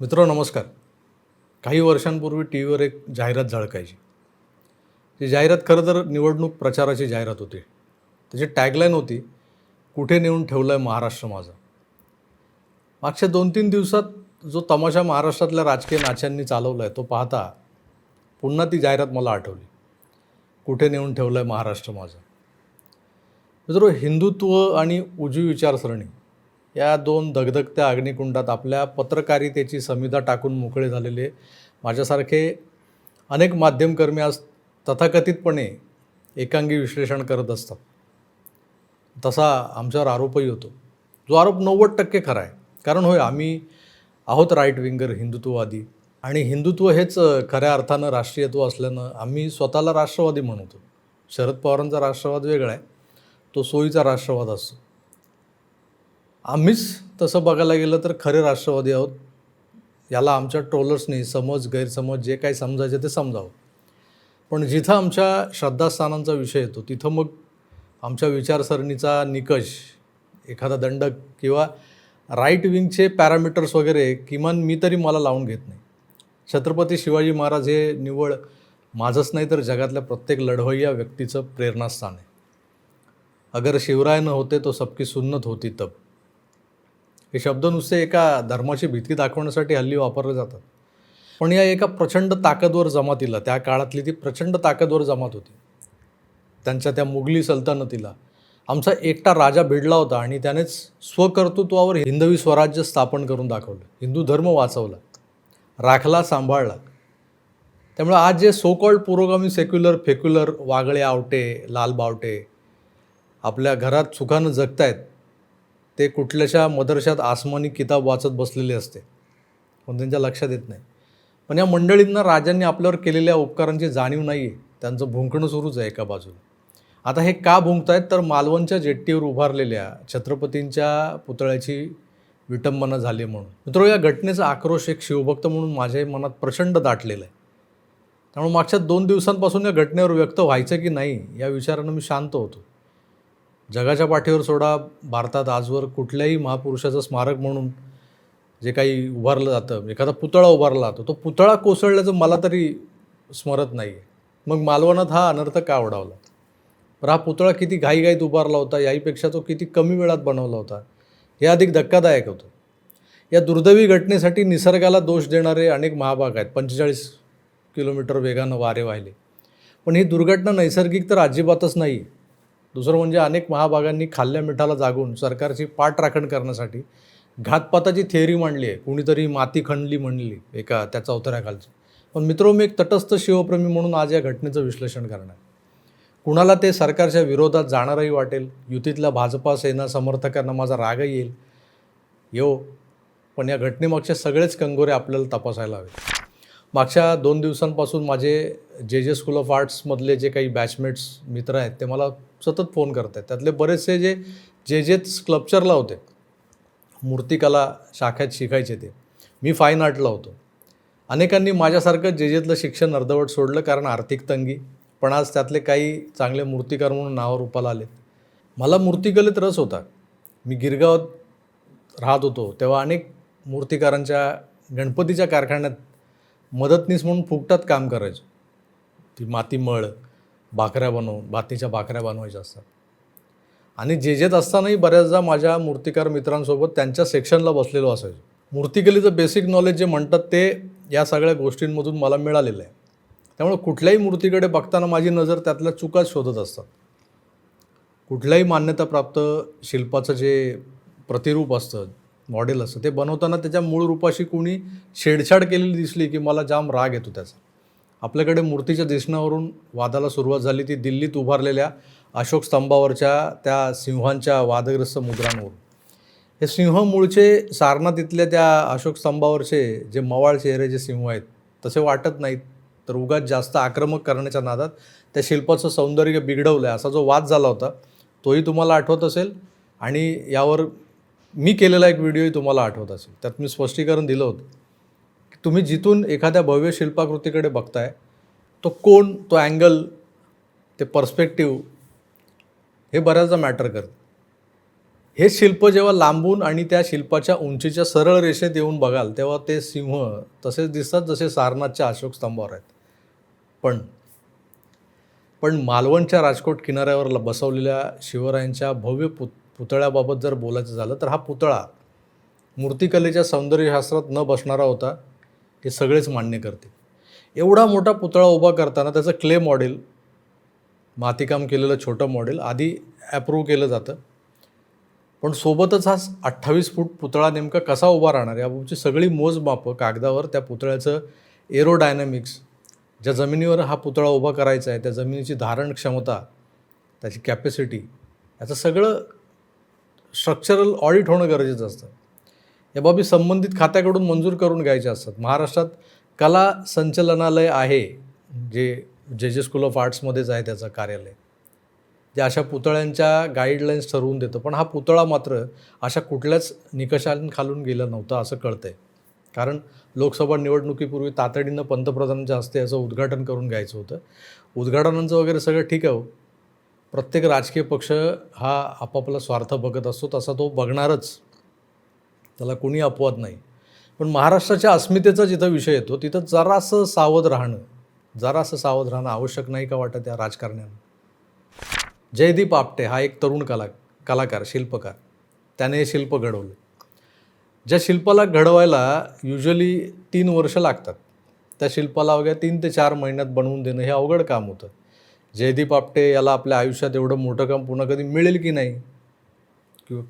मित्र नमस्कार. काही वर्षांपूर्वी टी व्हीवर एक जाहिरात झळकायची. ती जाहिरात खरं तर निवडणूक प्रचाराची जाहिरात होती. त्याची टॅगलाईन होती कुठे नेऊन ठेवलं आहे महाराष्ट्र माझा? मागच्या दोन तीन दिवसात जो तमाशा महाराष्ट्रातल्या राजकीय नाच्यांनी चालवला आहे तो पाहता पुन्हा ती जाहिरात मला आठवली. कुठे नेऊन ठेवलं आहे महाराष्ट्र माझा? मित्र हिंदुत्व आणि उजवी विचारसरणी या दोन धगधगत्या अग्निकुंडात आपल्या पत्रकारितेची समिधा टाकून मोकळे झालेले. माझ्यासारखे अनेक माध्यमकर्मी आज तथाकथितपणे एकांगी विश्लेषण करत असतात. तसा आमच्यावर आरोपही होतो. जो आरोप नव्वद टक्के खरा आहे. कारण होय आम्ही आहोत राईट विंगर हिंदुत्ववादी. आणि हिंदुत्व हेच खऱ्या अर्थानं राष्ट्रीयत्व असल्यानं आम्ही स्वतःला राष्ट्रवादी म्हणतो. शरद पवारांचा राष्ट्रवाद वेगळा आहे. तो सोयीचा राष्ट्रवाद असतो. आम्हीच तसं बघायला गेलं तर खरे राष्ट्रवादी आहोत. याला आमच्या ट्रोलर्सनी समज गैरसमज जे काही समजायचे ते समजावं. पण जिथं आमच्या श्रद्धास्थानांचा विषय येतो तिथं मग आमच्या विचारसरणीचा निकष एखादा दंडक किंवा राईट विंगचे पॅरामीटर्स वगैरे किमान मी तरी मला लावून घेत नाही. छत्रपती शिवाजी महाराज हे निव्वळ माझंच नाही तर जगातल्या प्रत्येक लढवय्या व्यक्तीचं प्रेरणास्थान आहे. अगर शिवराय न होते तो सबकी सुन्नत होती तब. हे शब्द नुसते एका धर्माची भीती दाखवण्यासाठी हल्ली वापरले जातात. पण या एका प्रचंड ताकदवर जमातीला त्या काळातली ती प्रचंड ताकदवर जमात होती. त्यांच्या त्या मुघली सल्तनतीला. आमचा एकटा राजा भिडला होता आणि त्यानेच स्वकर्तृत्वावर हिंदवी स्वराज्य स्थापन करून दाखवलं. हिंदू धर्म वाचवला. राखला सांभाळला. त्यामुळे आज जे सोकॉल्ड पुरोगामी सेक्युलर फेक्युलर वागळे आवटे लाल बावटे आपल्या घरात सुखानं जगतायत ते कुठल्याशा मदरशात आसमानी किताब वाचत बसलेले असते. पण त्यांच्या लक्षात येत नाही. पण या मंडळींना राजांनी आपल्यावर केलेल्या उपकारांची जाणीव नाही आहे त्यांचं भुंकणं सुरूच आहे एका बाजूला. आता हे का भुंकतायत? तर मालवणच्या जेट्टीवर उभारलेल्या छत्रपतींच्या पुतळ्याची विटंबना झाली म्हणून. मित्र या घटनेचा आक्रोश एक शिवभक्त म्हणून माझ्या मनात प्रचंड दाटलेला आहे. त्यामुळे मागच्या दोन दिवसांपासून या घटनेवर व्यक्त व्हायचं की नाही या विचारानं मी शांत होतो. जगाच्या पाठीवर सोडा भारतात आजवर कुठल्याही महापुरुषाचं स्मारक म्हणून जे काही उभारलं जातं एखादा पुतळा उभारला जातो तो पुतळा कोसळल्याचं मला तरी स्मरत नाही आहे मग मालवणात हा अनर्थ का ओढावला? बरं हा पुतळा किती घाईघाईत उभारला होता याहीपेक्षा तो किती कमी वेळात बनवला होता हे अधिक धक्कादायक होतं. या दुर्दैवी घटनेसाठी निसर्गाला दोष देणारे अनेक महाभाग आहेत पंचेचाळीस किलोमीटर वेगानं वारे वाहिले. पण ही दुर्घटना नैसर्गिक तर अजिबातच नाही आहे दुसरं म्हणजे अनेक महाभागांनी खाल्ल्या मिठाला जागून सरकारची पाठराखण करण्यासाठी घातपाताची थेअरी मांडली आहे. कुणीतरी माती खणली म्हणली एका त्या चौथऱ्याखालची पण मित्रो मी एक तटस्थ शिवप्रेमी म्हणून आज या घटनेचं विश्लेषण करणार कुणाला ते सरकारच्या विरोधात जाणारही वाटेल युतीतल्या भाजपा सेना समर्थकांना माझा रागही येईल. यो पण या घटनेमागचे सगळेच कंगोरे आपल्याला तपासायला हवे. मागच्या दोन दिवसांपासून माझे जे जे स्कूल ऑफ आर्ट्समधले जे काही बॅचमेट्स मित्र आहेत ते मला सतत फोन करत आहेत. त्यातले बरेचसे जे जे जे स्क्लपचरला होते मूर्तिकला शाखेत शिकायचे ते मी फाईन आर्टला होतो. अनेकांनी माझ्यासारखं जे जेतलं शिक्षण अर्धवट सोडलं कारण आर्थिक तंगी पण आज त्यातले काही चांगले मूर्तिकार म्हणून नावावर रूपाला आले. मला मूर्तिकलेत रस होता. मी गिरगावात राहत होतो तेव्हा अनेक मूर्तिकारांच्या गणपतीच्या कारखान्यात मदतनीस म्हणून फुकटात काम करायचो. ती माती मळ भाकऱ्या बनवून भातीच्या भाकऱ्या बनवायच्या असतात. आणि जे जेत असतानाही बऱ्याचदा माझ्या मूर्तिकार मित्रांसोबत त्यांच्या सेक्शनला बसलेलो असायचो. मूर्तिकलेचं बेसिक नॉलेज जे म्हणतात ते या सगळ्या गोष्टींमधून मला मिळालेलं आहे. त्यामुळे कुठल्याही मूर्तीकडे बघताना माझी नजर त्यातल्या चुकाच शोधत असतात. कुठल्याही मान्यताप्राप्त शिल्पाचं जे प्रतिरूप असतं मॉडेल असतं. ते बनवताना त्याच्या मूळ रूपाशी कोणी छेडछाड केलेली दिसली की मला जाम राग येतो त्याचा. आपल्याकडे मूर्तीच्या दिसण्यावरून वादाला सुरुवात झाली ती दिल्लीत उभारलेल्या अशोक स्तंभावरच्या त्या सिंहांच्या वादग्रस्त मुद्रांवरून. हे सिंह मूळचे सारनाथ इथल्या त्या अशोक स्तंभावरचे जे मवाळ चेहरे जे सिंह आहेत तसे वाटत नाहीत. तर उगाच जास्त आक्रमक करण्याच्या नादात त्या शिल्पाचं सौंदर्य बिघडवलं आहे असा जो वाद झाला होता तोही तुम्हाला आठवत असेल? आणि यावर मी केलेला एक व्हिडिओही तुम्हाला आठवत असेल. त्यात मी स्पष्टीकरण दिलं होतं की तुम्ही जिथून एखाद्या भव्य शिल्पाकृतीकडे बघताय तो कोण तो अँगल ते पर्स्पेक्टिव्ह हे बऱ्याचदा मॅटर करतं. हे शिल्प जेव्हा लांबून आणि त्या शिल्पाच्या उंचीच्या सरळ रेषेत येऊन बघाल तेव्हा ते सिंह तसेच दिसतात जसे सारनाथच्या अशोक स्तंभावर आहेत. पण पण मालवणच्या राजकोट किनाऱ्यावर ल- बसवलेल्या शिवरायांच्या भव्य पुत पुतळ्याबाबत जर बोलायचं झालं तर हा पुतळा मूर्तिकलेच्या सौंदर्यशास्त्रात न बसणारा होता हे सगळेच मान्य करते. एवढा मोठा पुतळा उभा करताना त्याचं क्ले मॉडेल मातीकाम केलेलं छोटं मॉडेल आधी ॲप्रूव्ह केलं जातं. पण सोबतच हा अठ्ठावीस फूट पुतळा नेमका कसा उभा राहणार याबाबतची सगळी मोजमापं कागदावर त्या पुतळ्याचं एरोडायनॅमिक्स ज्या जमिनीवर हा पुतळा उभा करायचा आहे त्या जमिनीची धारण क्षमता त्याची कॅपॅसिटी याचं सगळं स्ट्रक्चरल ऑडिट होणं गरजेचं असतं. या बाबी संबंधित खात्याकडून मंजूर करून घ्यायच्या असतात. महाराष्ट्रात कला संचलनालय आहे जे जे जे स्कूल ऑफ आर्ट्समध्येच आहे त्याचं कार्यालय. जे अशा पुतळ्यांच्या गाईडलाईन्स ठरवून देतं. पण हा पुतळा मात्र अशा कुठल्याच निकषांखालून गेला नव्हता असं कळतंय. कारण लोकसभा निवडणुकीपूर्वी तातडीनं पंतप्रधानांच्या हस्ते याचं उद्घाटन करून घ्यायचं होतं. उद्घाटनांचं वगैरे सगळं ठीक आहे हो. प्रत्येक राजकीय पक्ष हा आपापला स्वार्थ बघत असतो तसा तो बघणारच. त्याला कोणी अपवाद नाही. पण महाराष्ट्राच्या अस्मितेचा जिथं विषय येतो तिथं जरासं सावध राहणं जरासं सावध राहणं आवश्यक नाही का वाटत त्या राजकारण्यांना? जयदीप आपटे हा एक तरुण कला कलाकार शिल्पकार. त्याने हे शिल्प घडवलं. ज्या शिल्पाला घडवायला युजली तीन वर्ष लागतात. त्या शिल्पाला अवघ्या तीन ते चार महिन्यात बनवून देणं हे अवघड काम होतं. जयदीप आपटे याला आपल्या आयुष्यात एवढं मोठं काम पुन्हा कधी मिळेल की नाही? किंवा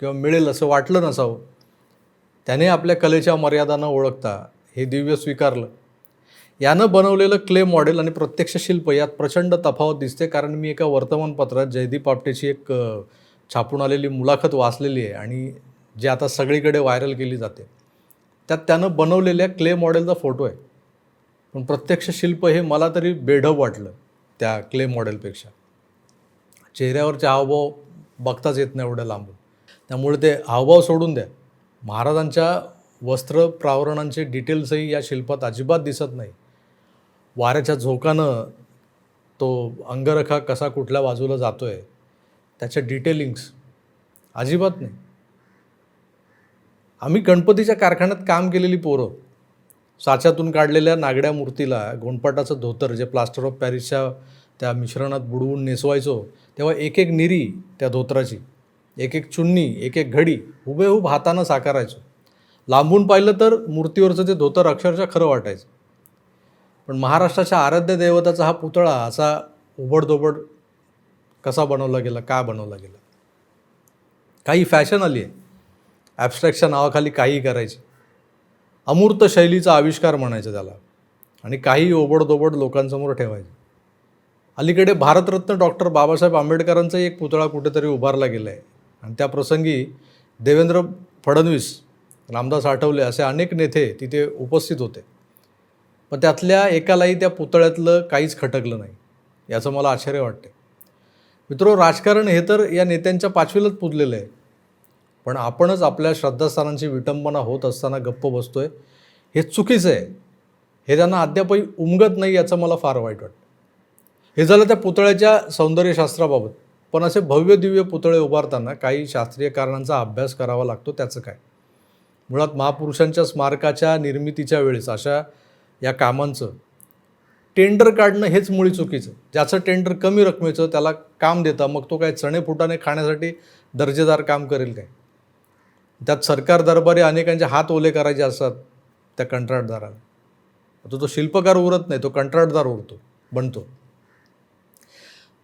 किंवा मिळेल असं वाटलं नसावं? त्याने आपल्या कलेच्या मर्यादा ओळखता हे दिव्य स्वीकारलं. यानं बनवलेलं क्ले मॉडेल आणि प्रत्यक्ष शिल्प यात प्रचंड तफावत दिसते कारण मी एका वर्तमानपत्रात जयदीप आपटेची एक छापून आलेली मुलाखत वाचलेली आहे आणि जी आता सगळीकडे व्हायरल केली जाते. त्यात त्यानं बनवलेल्या क्ले मॉडेलचा फोटो आहे. पण प्रत्यक्ष शिल्प हे मला तरी बेढब वाटलं. त्या क्ले मॉडेलपेक्षा. चेहऱ्यावरचे हावभाव बघताच येत नाही एवढ्या लांबून. त्यामुळे ते हावभाव सोडून द्या. महाराजांच्या वस्त्र प्रावरणांचे डिटेल्सही या शिल्पात अजिबात दिसत नाही. वाऱ्याच्या झोकानं तो अंगरखा कसा कुठल्या बाजूला जातो आहे त्याच्या डिटेलिंग्स अजिबात नाही. आम्ही गणपतीच्या कारखान्यात काम केलेली पोरं साच्यातून काढलेल्या नागड्या मूर्तीला गोंडपाटाचं धोतर जे प्लास्टर ऑफ पॅरिसच्या त्या मिश्रणात बुडवून नेसवायचो तेव्हा एक एक निरी त्या धोतराची एक एक चुन्नी एक एक घडी हुबेहूब हातानं साकारायचो. लांबून पाहिलं तर मूर्तीवरचं ते धोतर अक्षरशः खरं वाटायचं. पण महाराष्ट्राच्या आराध्य देवताचा हा पुतळा असा उबडधोबड कसा बनवला गेला का बनवला गेला? काही फॅशन आली आहे ॲबस्ट्रॅक्शन नावाखाली काहीही करायची. अमूर्त शैलीचा आविष्कार म्हणायचं त्याला. आणि काही ओबडदोबड लोकांसमोर ठेवायचं. अलीकडे भारतरत्न डॉक्टर बाबासाहेब आंबेडकरांचा एक पुतळा कुठेतरी उभारला गेला आहे आणि त्या प्रसंगी देवेंद्र फडणवीस रामदास आठवले असे अनेक नेते तिथे उपस्थित होते. पण त्यातल्या एकालाही त्या पुतळ्यातलं काहीच खटकलं नाही याचं मला आश्चर्य वाटते मित्रो राजकारण हे तर या नेत्यांच्या पाचवीलाच पुजलेलं आहे. पण आपणच आपल्या श्रद्धास्थानांची विटंबना होत असताना गप्प बसतोय. हे चुकीचं आहे. हे त्यांना अद्यापही उमगत नाही याचं मला फार वाईट वाटतं. हे झालं त्या पुतळ्याच्या सौंदर्यशास्त्राबाबत. पण असे भव्य दिव्य पुतळे उभारताना काही शास्त्रीय कारणांचा अभ्यास करावा लागतो त्याचं काय? मुळात महापुरुषांच्या स्मारकाच्या निर्मितीच्या वेळेस अशा या कामांचं टेंडर काढणं हेच मुळी चुकीचं. ज्याचं टेंडर कमी रकमेचं त्याला काम देता मग तो काय चणे फुटाने खाण्यासाठी दर्जेदार काम करेल काय? त्यात सरकार दरबारी अनेकांचे हात ओले करायचे असतात त्या कंत्राटदाराला. तो तो शिल्पकार उरत नाही तो कंत्राटदार उरतो बनतो.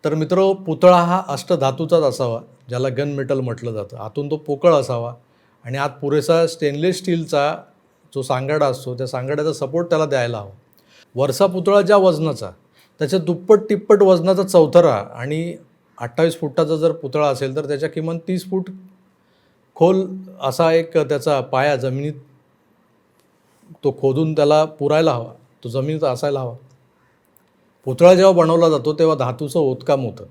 तर मित्र पुतळा हा अष्टधातूचाच असावा ज्याला गन मेटल म्हटलं जातं. आतून तो पोकळ असावा आणि आत पुरेसा स्टेनलेस स्टीलचा जो सांगाडा असतो त्या सांगाड्याचा सपोर्ट त्याला द्यायला हवा. वरसा पुतळा ज्या वजनाचा त्याच्या दुप्पट तिप्पट वजनाचा चौथरा आणि अठ्ठावीस फुटाचा जर पुतळा असेल तर त्याच्या किमान तीस फूट खोल असा एक त्याचा पाया जमिनीत तो खोदून त्याला पुरायला हवा. तो जमिनीत असायला हवा. पुतळा जेव्हा बनवला जातो तेव्हा धातूचं ओतकाम होतं.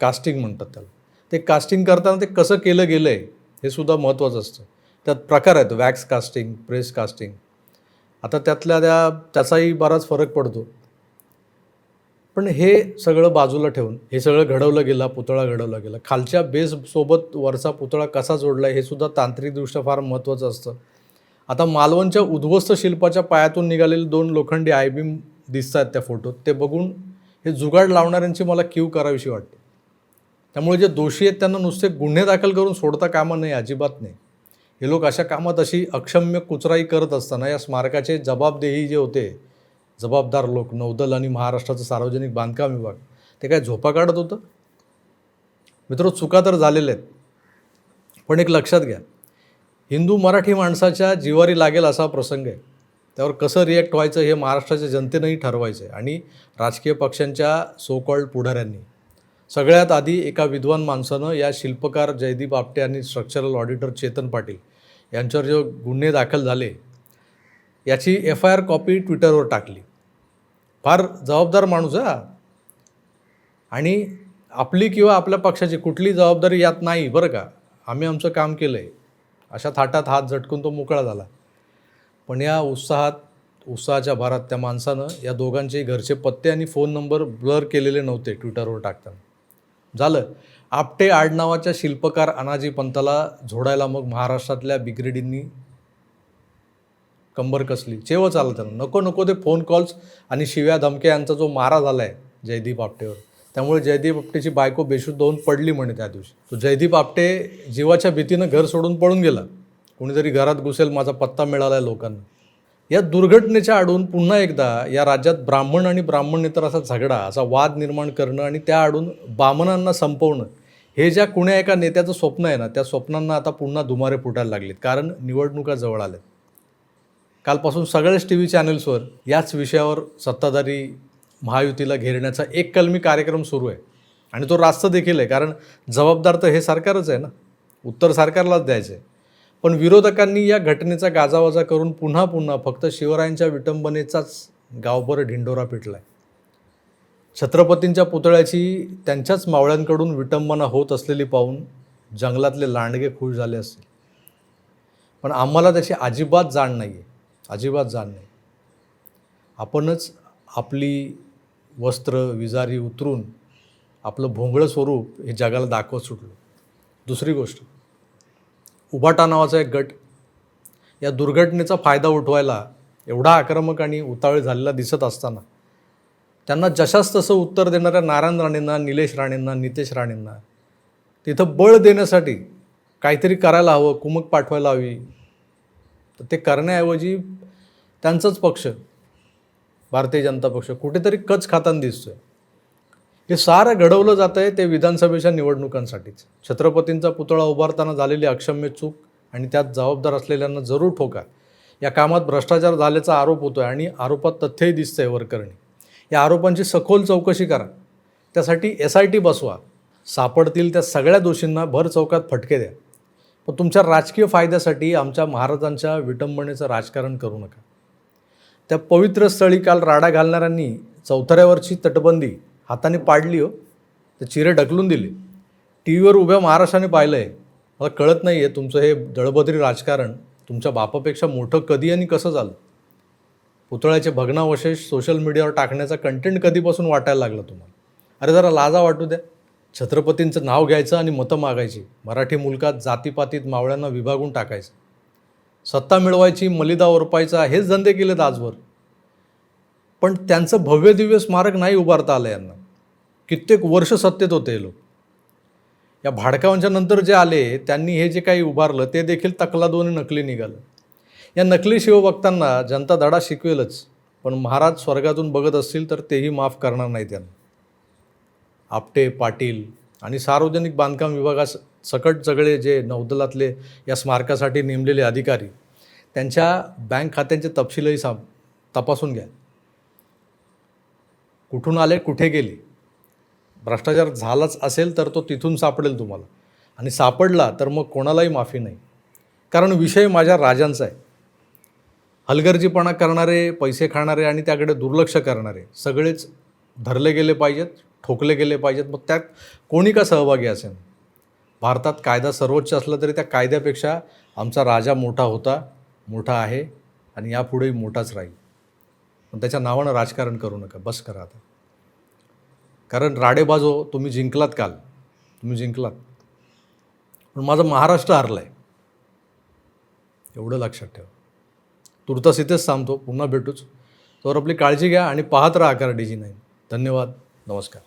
कास्टिंग म्हणतात त्याला. ते कास्टिंग करताना ते कसं केलं गेलं आहे हे सुद्धा महत्त्वाचं असतं. त्यात प्रकार आहेत. Wax casting press casting. आता त्यातल्या त्या त्याचाही बराच फरक पडतो. पण हे सगळं बाजूला ठेवून हे सगळं घडवलं गेलं पुतळा घडवला गेला. खालच्या बेससोबत वरचा पुतळा कसा जोडला हे सुद्धा तांत्रिकदृष्ट्या फार महत्त्वाचं असतं. आता मालवणच्या उद्ध्वस्त शिल्पाच्या पायातून निघालेले दोन लोखंडी आयबीम दिसत आहेत त्या फोटोत. ते बघून हे जुगाड लावणाऱ्यांची मला क्यू करावीशी वाटते. त्यामुळे जे दोषी आहेत त्यांना नुसते गुन्हे दाखल करून सोडता कामं नाही अजिबात नाही. हे लोक अशा कामात अशी अक्षम्य कुचराई करत असताना या स्मारकाचे जबाबदेही जे होते जबाबदार लोक नौदल आणि महाराष्ट्राचं सार्वजनिक बांधकाम विभाग ते काय झोपा काढत होतं? मित्र चुका तर झालेल्या आहेत पण एक लक्षात घ्या. हिंदू मराठी माणसाच्या जिवारी लागेल असा प्रसंग आहे. त्यावर कसं रिॲक्ट व्हायचं हे महाराष्ट्राच्या जनतेनंही ठरवायचं आहे आणि राजकीय पक्षांच्या सोकॉल्ड पुढाऱ्यांनी. सगळ्यात आधी एका विद्वान माणसानं या शिल्पकार जयदीप आपटे आणि स्ट्रक्चरल ऑडिटर चेतन पाटील यांच्यावर जे गुन्हे दाखल झाले याची एफ आय आर कॉपी ट्विटरवर टाकली. फार जबाबदार माणूस हा. आणि आपली किंवा आपल्या पक्षाची कुठली जबाबदारी यात नाही बरं का? आम्ही आमचं काम केलं आहे अशा थाटात हात झटकून तो मोकळा झाला. पण या उत्साहात उत्साहाच्या भारात त्या माणसानं या दोघांचे घरचे पत्ते आणि फोन नंबर ब्लर केलेले नव्हते ट्विटरवर टाकताना. झालं. आपटे आडनावाच्या शिल्पकार अनाजी पंताला झोडायला मग महाराष्ट्रातल्या बिग्रेडींनी कंबर कसली? चेव चाललं त्यांना. नको नको ते फोन कॉल्स आणि शिव्या धमक्या यांचा जो मारा झाला आहे जयदीप आपटेवर. त्यामुळे जयदीप आपटेची बायको बेशुद्ध होऊन पडली म्हणे त्या दिवशी. तो जयदीप आपटे जीवाच्या भीतीनं घर सोडून पळून गेला. कोणीतरी घरात घुसेल माझा पत्ता मिळाला आहे लोकांना. या दुर्घटनेच्या आडून पुन्हा एकदा या राज्यात ब्राह्मण आणि ब्राह्मणेतर असा झगडा असा वाद निर्माण करणं आणि त्या आडून बामणांना संपवणं हे ज्या कुण्या एका नेत्याचं स्वप्न आहे ना त्या स्वप्नांना आता पुन्हा दुमारे फुटायला लागलेत. कारण निवडणुका जवळ आल्यात. कालपासून सगळ्याच टी व्ही चॅनल्सवर याच विषयावर सत्ताधारी महायुतीला घेरण्याचा एक कलमी कार्यक्रम सुरू आहे. आणि तो रास्त देखील आहे कारण जबाबदार तर हे सरकारच आहे ना? उत्तर सरकारलाच द्यायचं आहे. पण विरोधकांनी या घटनेचा गाजावाजा करून पुन्हा पुन्हा फक्त शिवरायांच्या विटंबनेचाच गावभर ढिंडोरा पिटला आहे छत्रपतींच्या पुतळ्याची त्यांच्याच मावळ्यांकडून विटंबना होत असलेली पाहून जंगलातले लांडगे खुश झाले असतील. पण आम्हाला त्याची अजिबात जाण नाही आहे अजिबात जाण नाही. आपणच आपली वस्त्र विजारी उतरून आपलं भोंगळं स्वरूप हे जगाला दाखवत सुटलो. दुसरी गोष्ट उबाटा नावाचा एक गट या दुर्घटनेचा फायदा उठवायला एवढा आक्रमक आणि उतावळ झालेला दिसत असताना त्यांना जशास तसं उत्तर देणाऱ्या नारायण राणेंना निलेश राणेंना नितेश राणेंना तिथं बळ देण्यासाठी काहीतरी करायला हवं कुमक पाठवायला हवी तर ते करण्याऐवजी त्यांचाच पक्ष भारतीय जनता पक्ष कुठेतरी कच खाताना दिसतोय. हे सारं घडवलं जातं आहे ते विधानसभेच्या निवडणुकांसाठीच. छत्रपतींचा पुतळा उभारताना झालेली अक्षम्य चूक आणि त्यात जबाबदार असलेल्यांना जरूर ठोका. या कामात भ्रष्टाचार झाल्याचा आरोप होतो आहे आणि आरोपात तथ्यही दिसतं आहे वरकरणी. या आरोपांची सखोल चौकशी करा. त्यासाठी एस आय टी बसवा. सापडतील त्या सगळ्या दोषींना भर चौकात फटके द्या. पण तुमच्या राजकीय फायद्यासाठी आमच्या महाराजांच्या विटंबनेचं राजकारण करू नका. त्या पवित्र स्थळी काल राडा घालणाऱ्यांनी चौथऱ्यावरची तटबंदी हाताने पाडली हो. ते चिरे ढकलून दिले. टी व्हीवर उभ्या महाराष्ट्राने पाहिलं आहे मला कळत नाही आहे तुमचं हे दळबद्री राजकारण तुमच्या बापापेक्षा मोठं कधी आणि कसं झालं? पुतळ्याचे भग्नावशेष सोशल मीडियावर टाकण्याचा कंटेंट कधीपासून वाटायला लागला तुम्हाला? अरे जरा लाजा वाटू द्या. छत्रपतींचं नाव घ्यायचं आणि मतं मागायची. मराठी मुलकात जातीपातीत मावळ्यांना विभागून टाकायचं. सत्ता मिळवायची मलिदा ओरपायचा हेच धंदे केलेत आजवर. पण त्यांचं भव्य दिव्य स्मारक नाही उभारता आलं यांना. कित्येक वर्ष सत्तेत होते लोक. या भाडकावांच्या नंतर जे आले त्यांनी हे जे काही उभारलं ते देखील तकलादोनी नकली निघालं. या नकली शिवभक्तांना जनता धडा शिकवेलच. पण महाराज स्वर्गातून बघत असतील तर तेही माफ करणार नाही त्यांना आपटे पाटील आणि सार्वजनिक बांधकाम विभागास सकट सगळे जे नौदलातले या स्मारकासाठी नेमलेले अधिकारी त्यांच्या बँक खात्यांचे तपशीलही सा तपासून घ्या. कुठून आले कुठे गेले? भ्रष्टाचार झालाच असेल तर तो तिथून सापडेल तुम्हाला. आणि सापडला तर मग कोणालाही माफी नाही. कारण विषय माझ्या राजांचा आहे. हलगर्जीपणा करणारे पैसे खाणारे आणि त्याकडे दुर्लक्ष करणारे सगळेच धरले गेले पाहिजेत. ठोकले गेले पाहिजेत. मग त्यात कोणी का सहभागी असेल? भारतात कायदा सर्वोच्च असला तरी त्या कायद्यापेक्षा आमचा राजा मोठा होता मोठा आहे आणि यापुढेही मोठाच राहील. पण त्याच्या नावानं राजकारण करू नका बस करा आता. कारण राडेबाजो तुम्ही जिंकलात काल. तुम्ही जिंकलात. पण माझा महाराष्ट्र हरला आहे एवढं लक्षात ठेवा. तुर्तास इथेच थांबतो. पुन्हा भेटूच. तर आपली काळजी घ्या आणि पाहत राहा अकरा डी जी नाईन. धन्यवाद. नमस्कार.